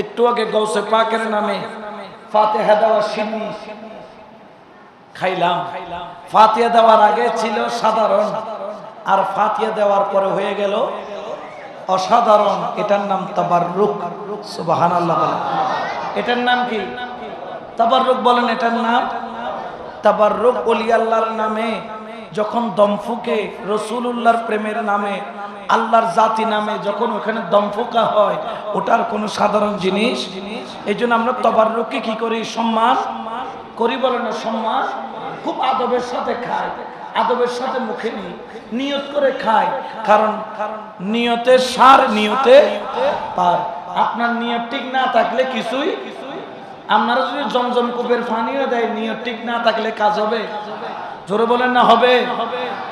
একটু আগে গৌসে পাকের নামে ফাতেহা দেওয়া সিন্নি খাইলাম। ফাতিয়া দেওয়ার আগে ছিল সাধারণ, আর ফাতিয়া দেওয়ার পরে হয়ে গেল অসাধারণ। এটার নাম তাবাররুক, সুবহানাল্লাহ বলেন। এটার নাম কি? তাবাররুক বলেন, এটার নাম তাবাররুক ওলি আল্লাহর নামে যখন দমফুকে রসুলুল্লাহর প্রেমের নামে, আল্লাহর জাতি নামে যখন ওখানে দমফুকা হয়, ওটার কোনো সাধারণ জিনিস? এই জন্য আমরা তবাররুককে কি করি? সম্মান করি বলে না, সম্মান খুব আদবের সাথে খাই আদবের সাথে মুখে নিই, নিয়ত করে খাই কারণ নিয়তের সার নিয়তে পার। আপনার নিয়ত ঠিক না থাকলে কিছুই, আপনারা যদি জমজম কূপের ফানিও দেয়, নিয়ত ঠিক না থাকলে কাজ হবে? জোরে বলেন না, হবে।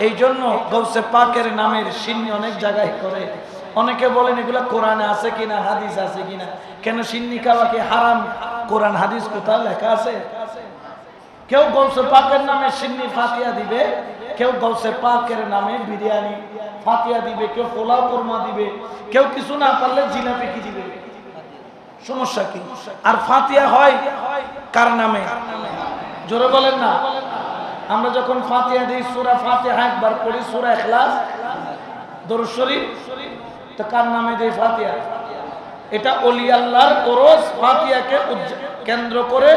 এই জন্য গৌসে পাকের নামের সিন্নি অনেক জায়গায় করে। অনেকে বলেন, এগুলো কোরআনে আছে কিনা, হাদিস আছে কিনা? কেন সিন্নি খাওয়া কি হারাম? কোরআন, হাদিস কোথাও লেখা আছে? কেউ গৌসে পাকের নামে সিন্নি ফাতিয়া দিবে, কেউ গৌসে পাকের নামে বিরিয়ানি ফাতিয়া দিবে, কেউ পোলাও কোরমা দিবে, কেউ কিছু না পারলে জিলাপি কি দিবে? সমস্যা কি? আর ফাতিয়া হয় কার নামে? জোরে বলেন না। আমরা যখন ফাতিয়া দিই, সুরা ফাতিহা একবার পড়ি, সুরা এখলাস দরুদ শরীফ। তো কার নামে দিই ফাতিয়া এটা অলি আল্লাহর ওরস ফাতিয়াকে কেন্দ্র করে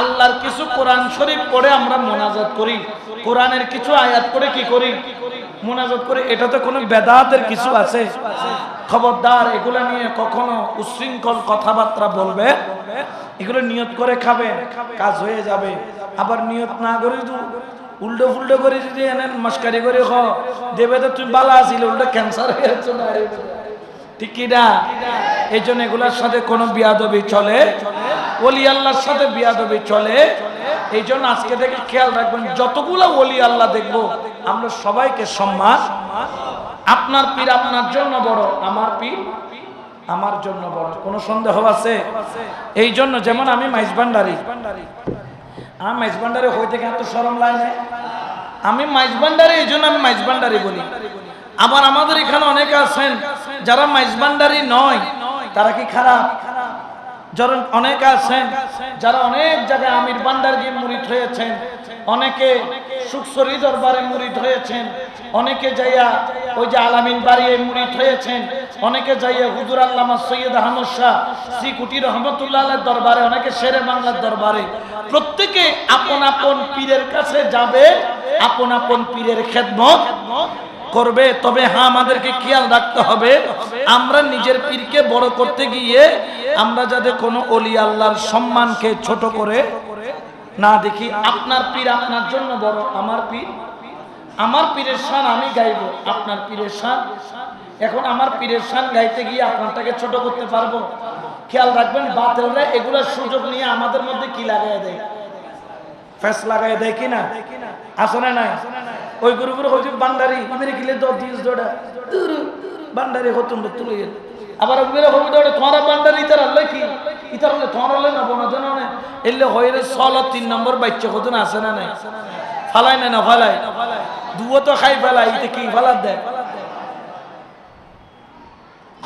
আল্লাহর কিছু কোরআন শরীফ পড়ে আমরা মোনাজাত করি। কোরআনের কিছু আয়াত করে কি করি? মোনাজাত করি। এটাতে কোনো বেদাতের কিছু আছে। খবরদার, এগুলো নিয়ে কখনো উচ্ছৃঙ্খল কথাবার্তা বলবে এগুলো নিয়ত করে খাবে, কাজ হয়ে যাবে। আবার নিয়ত না করে তো উল্টো ফুল্টো করে যদি এনেন, মস্কারি করে খ দেবে তো তুই বালা আছিল, উল্টো ক্যান্সার হয়ে যাচ্ছে না? এই জন্য এগুলোর সাথে কোনো বিয়াদবি চলে, ওলি আল্লাহর সাথে বিয়াদবি চলে। এই জন্য আজকে থেকে খেয়াল রাখবেন, যতগুলো ওলি আল্লাহ দেখব, আমরা সবাইকে সম্মান। আপনার পীর আপনার জন্য বড়, আমার পীর আমার জন্য বড়। কোনো সন্দেহ আছে? এই জন্য যেমন আমি মাইজ ভান্ডারি। আমার মাইজ ভান্ডারি হই থেকে এত সরম লাগে আমি মাইজ ভান্ডারি, এই জন্য আমি মাইজ ভান্ডারি বলি। আবার আমাদের এখানে অনেকে আছেন, যারা মাইজ ভান্ডারি নয়, তারা কি খারাপ? যারা অনেক আছেন, যারা অনেক জায়গায় আমির ভান্ডারজি মুরিদ হয়েছেন অনেকে সুখসরি দরবারে মুরিদ হয়েছেন, অনেকে যাইয়া ওই যে আলামিন বাড়িয়ে মুরিদ হয়েছেন, অনেকে যাইয়া হুজুর আল্লামা সৈয়দ আহমদ শাহ শ্রী কুটি রহমতুল্লাহ দরবারে, অনেকে শেরে বাংলার দরবারে। প্রত্যেকে আপন আপন পীরের কাছে যাবে, আপন আপন পীরের খেদমত করবে। তবে হ্যাঁ আমাদেরকে খেয়াল রাখতে হবে, আমরা নিজের পীরকে বড় করতে গিয়ে আমরা যাতে কোনো অলি আল্লাহর সম্মানকে ছোট করে না দেখি আপনার পীর আপনার জন্য বড়, আমার পীর? আমার পীরের শান আমি গাইব, আপনার পীরের শান? এখন আমার পীরের শান গাইতে গিয়ে আপনারটাকে ছোট করতে পারব? খেয়াল রাখবেন বাতিলরা এগুলোর সুযোগ নিয়ে আমাদের মধ্যে কি লাগাই দেয়? ফেস লাগাই দেয় কিনা আসনে নাই? ওই গ্রুপের হচ্ছে বান্ডারি ইমেরে কিলে দশ দিস দৌড়া বান্ডারি হতুন তুলে গেল আবার ওগুলো হবে দৌড়ে তোমার বান্ডারি ইতার আল্লাহ কি? ইতার আল্লাহ আল্লাহ না এলে তিন নম্বর আসে না নাই ফালাই না না ফালাই। তো খাই ইতে কি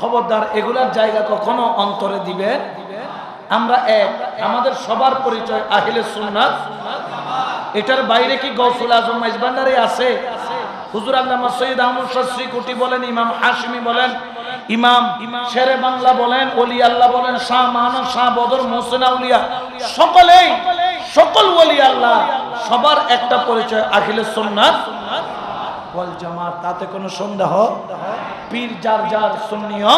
খবরদার, এগুলার জায়গা কখনো অন্তরে দিবে? আমরা এক, আমাদের সবার পরিচয় আহিলে সুন্নাত। এটার বাইরে কি গৌসুল আজম মাইজবান্ডারে আছে? হুজুর আল্লামা সৈয়দ আহমদ শাস্ত্রী কুটি বলেন, ইমাম হাশমি বলেন ইমাম, শেরে বাংলা বলেন অলি আল্লাহ বলেন, শাহ মাহানব শাহ বদর, মোহসেন আউলিয়া, সকলেই, সকল ওলি আল্লাহ, সবার একটা পরিচয়, আখিলে সুন্নাত ওয়াল জামাত। তাতে সন্দেহ? পীর যার যার সুন্নিয়,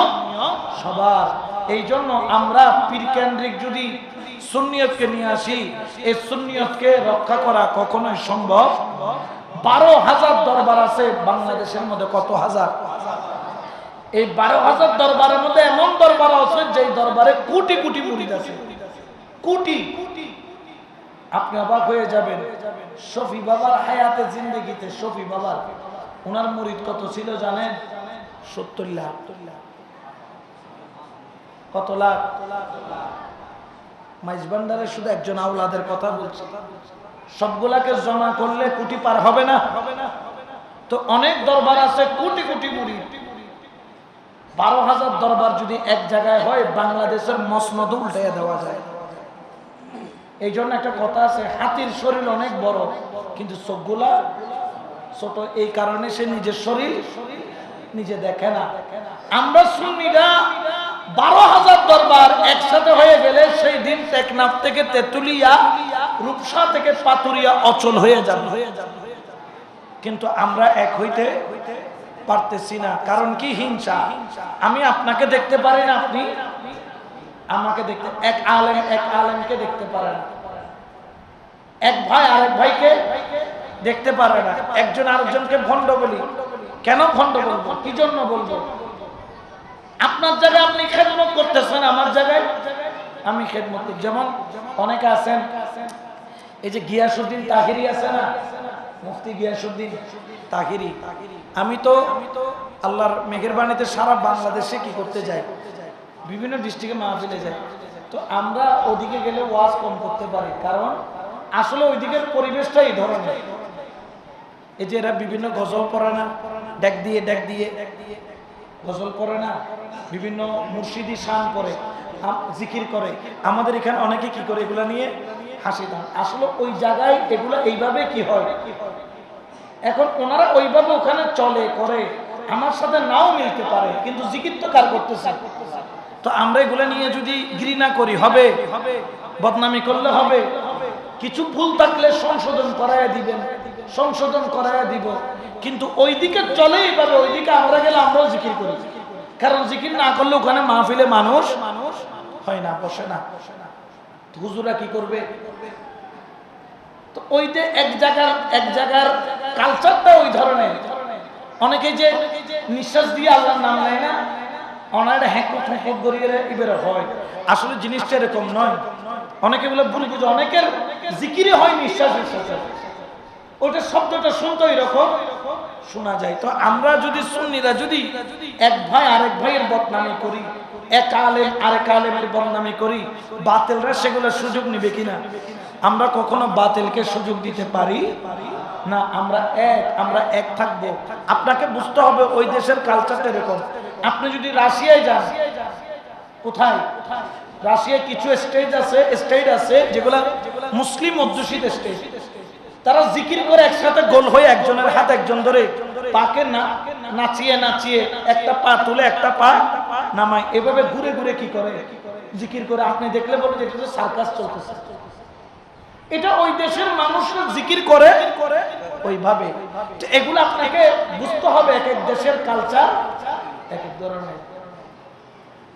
সবার। এই জন্য আমরা পীর কেন্দ্রিক যদি সুন্নিয়তকে নিয়ে আসি, এই সুন্নিয়তকে রক্ষা করা কখনোই সম্ভব। বারো হাজার দরবার আছে, বাংলাদেশের মধ্যে কত হাজার? এই বারো হাজার দরবারের মধ্যে এমন দরবার আছে যেই দরবারে কোটি কোটি মুরিদ আছে। কোটি। আপনি অবাক হয়ে যাবেন। শফি বাবার হায়াতে জিন্দগিতে, শফি বাবার। ওনার মুরিদ কত ছিল জানেন? সত্তর লাখ। কত লাখ? মাইজ ভান্ডারে শুধু একজন আউলাদের কথা বলছে। সবগুলাকে জমা করলে কোটি পার হবে না? তো অনেক দরবার আছে কোটি কোটি মুরিদ। বারো হাজার দরবার যদি এক জায়গায় হয়, বাংলাদেশের মসনদ উল্টে দেওয়া যায়। এই জন্য একটা কথা আছে, হাতির শরীর অনেক বড়, কিন্তু চোখগুলা ছোট, এই কারণে সে নিজের শরীর নিজে দেখে না। আমরা সুন্নিরা বারো হাজার দরবার একসাথে হয়ে গেলে সেই দিন টেকনাফ থেকে তেতুলিয়া, রূপসা থেকে পাতুরিয়া অচল হয়ে যাবে। কিন্তু আমরা এক হইতে পারতেছি না। কারণ কি হিংসা? আমি আপনাকে দেখতে পারি না আপনি? আমাকে দেখতে এক আলেম, এক আলেমকে দেখতে পারে না। এক ভাই আরেক ভাইকে দেখতে পারে না। একজন আরেকজনকে ভণ্ড বলি। কেন ভণ্ড বলব? কি জন্য বলব? আপনার জায়গায় আপনি খেদমত করতেছেন, আমার জায়গায় আমি খেদমত যেমন অনেকে আছেন, এই যে গিয়াসুদ্দিন তাহিরি আছে না? মুফতি গিয়াসুদ্দিন তাহিরি। আমি তো আল্লাহর মেঘের বাণীতে সারা বাংলাদেশে কি করতে যাই? বিভিন্ন ডিস্ট্রিক্টে মাহফিলে যাই। তো আমরা ওদিকে গেলে ওয়াজ কম করতে পারি। কারণ আসলে ওইদিকের পরিবেশটা এই ধরনের। এই যে এরা বিভিন্ন গজল পড়ে না, ডেক দিয়ে ডেক দিয়ে, গজল পড়ে না, বিভিন্ন মুর্শিদি শান আম- জিকির করে। আমাদের এখানে অনেকে কি করে এগুলা নিয়ে? হাসি দেন। আসলে ওই জায়গায় এগুলা এইভাবে কি হয়? এখন ওনারা ওইভাবে ওখানে চলে, করে। আমার সাথে নাও মিলতে পারে, কিন্তু জিকির তো কার করতেছে? তো আমরা এগুলা নিয়ে যদি ঘৃণা করি, হবে? বদনামি করলে হবে? কিছু ভুল থাকলে সংশোধন করাইয়া দিবেন। সংশোধন করাইয়া দিব। কিন্তু ওই দিকে চলে এইভাবে ওই দিকে আমরা গেলে আমরাও জিকির করি। কারণ জিকির না করলে ওখানে মাহফিলে মানুষ হয় না, বসে না। হুজুরা কি করবে? এক জায়গার এক জায়গার কালচারটা ওই ধরনের। অনেকে যে নিঃশ্বাস দিয়ে আল্লাহর নাম নেয় না এবার হয়। আসলে জিনিসটা এরকম নয়। অনেকে বলে ভুল বুঝে, অনেকের জিকিরে হয় নিঃশ্বাস নিঃশ্বাসে ওটা শব্দটা শুনতো এরকম শোনা যায়। তো আমরা যদি সুন্নিরা যদি এক ভাই আরেক ভাইয়ের বদনামি করি, এক আলেম আরেক আলেমের বদনামি করি, বাতিলরা সেগুলো সুযোগ নিবে কিনা? আমরা কখনো বাতিলকে সুযোগ দিতে পারি? না, আমরা এক আমরা এক থাকব। আপনাকে বুঝতে হবে ওই দেশের কালচারটা এরকম। আপনি যদি রাশিয়ায় যান, কোথায়? রাশিয়ায় কিছু স্টেজ আছে স্টেট আছে যেগুলা মুসলিম অধ্যুষিত স্টেজ তারা জিকির করে একসাথে গোল হয়ে একজনের হাত একজন ধরে পাকে না, নাচিয়ে নাচিয়ে একটা পা তুলে একটা পা নামায়। এভাবে ঘুরে ঘুরে কি করে? জিকির করে। আপনি দেখলে বলবেন যে সার্কাস চলতেছে। এটা ওই দেশের মানুষরা জিকির করে ওইভাবে। এগুলো আপনাকে বুঝতে হবে, এক এক দেশের কালচার এক এক ধরনের।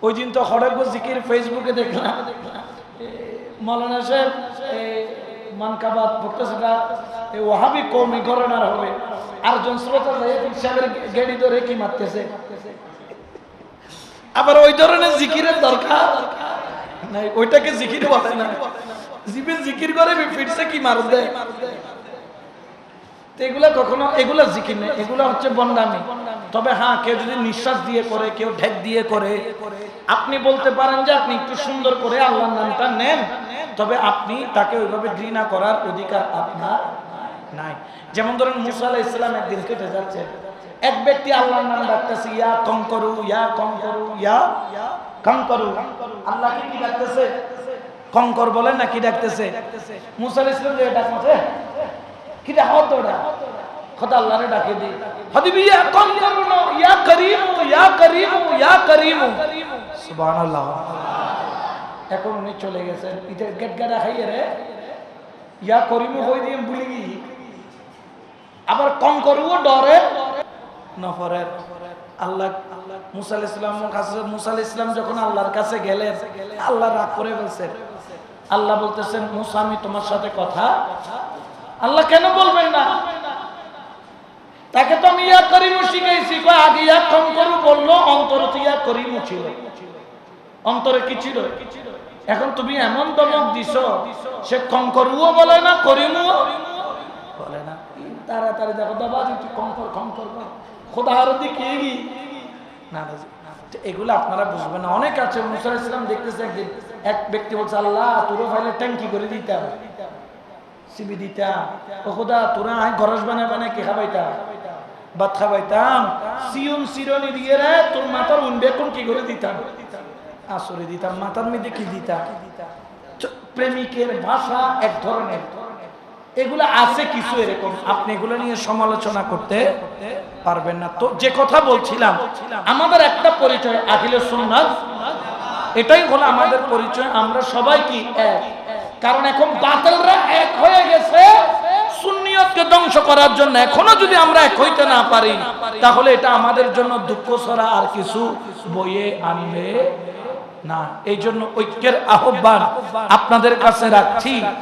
ওই দিন তো হরেক জিকির ফেসবুকে দেখলাম মৌলানা সাহেব মানকাবাদ বক্তৃতা এই ওহাবি কৌমি ঘরানার হবে। আরজন শ্রোতা জাহিদ সাহেবের গেড়ি ধরে কি মারতেছে। আবার ওই ধরনের জিকিরের দরকার? নাই, ওইটাকে জিকির বলে না। জিবে জিকির করে ফিরছে কি মার দেয় তো এগুলা কখনো, এগুলা জিকির নেই, এগুলা হচ্ছে বন্ডামি তবে হ্যাঁ কেউ যদি নিঃশ্বাস দিয়ে করে, কেউ ঢেক দিয়ে করে, আপনি বলতে পারেন যে আপনি একটু সুন্দর করে আল্লাহর নামটা নেন। তবে আপনি তাকে ওইভাবে ঘৃণা করার অধিকার আপনার নাই। যেমন ধরেন মুসা ইসলাম একদিন কেটে যাচ্ছে। এক ব্যক্তি আল্লাহর নাম ডাকতেছে, ইয়া কম করু ইয়া কম করু ইয়া কম করু আল্লাহকে কি ডাকতেছে? কঙ্কর বলে না কি ডাকতেছে? মুসা আলাহ ইসলাম ডাকতেছে, কি ডাকো তো ওটা? খোদা, আল্লাহরে ডাকে দি। হদিবি ইয়া কম করু ইয়া করিমু ইয়া করিমু ইয়া করিমু। সুবহানাল্লাহ। এখন উনি চলে গেছেন। ইতে গেট গাড়া খাইয়ে রে। ইয়া করিমু কই দিয়ে গি। আবার কম করব, ডরে। নফরের আল্লাহ, মুসা আলাইহিস ইসলামের কাছে মুসা আলাইহিস ইসলাম যখন আল্লাহর কাছে গেলেন, আল্লাহ রাগ করে ফেলছেন আল্লাহ বলতেছেন, মুসা, আমি তোমার সাথে কথা আল্লাহ কেন বলবেন না? তাকে তো আমি ইয়া করিমু শিখাইছি। আগে ইয়া কম করু, বলল, অন্তর ইয়া করিমু ছিল। অন্তরে কি ছিল এখন তুমি এমন দমক দিছ, সে কঙ্করুও বলে না, করিমুও বলে না। তাড়াতাড়ি দেখো দাবা তুই কঙ্কর কঙ্কর খোদা আরও দিকে না এগুলো আপনারা বুঝবেন না। অনেক আছে মুসা ইসলাম দেখতেছে একদিন, এক ব্যক্তি বলছে, আল্লাহ তোর ফাইলে ট্যাঙ্কি করে দিতাম সিবি দিতাম ও খোদা, তোরা আই গরজ বানায় বানায় কে খাবাইতাম ভাত খাওয়াইতাম সিয়ম সিরনি দিয়ে রে, তোর মাথার উনবে কোন কি করে দিতাম? আসরে দিতাম, মাথার মধ্যে কি দিতাম? প্রেমিকের ভাষা এক ধরনের। এগুলো আছে কিছু এরকম। আপনি এগুলো নিয়ে সমালোচনা করতে পারবেন না। তো যে কথা বলছিলাম, আমাদের একটা পরিচয়, আখিলে সুন্নাত। এটাই হলো আমাদের পরিচয়। আমরা সবাই কি এক? কারণ এখন বাতিলরা এক হয়ে গেছে। সুন্নিয়তকে ধ্বংস করার জন্য এখনও যদি আমরা এক হইতে না পারি, তাহলে এটা আমাদের জন্য দুঃখ ছড়া আর কিছু বইয়ে আনবে না এই জন্য ঐক্যের আহ্বান আপনাদের কাছে রাখছি।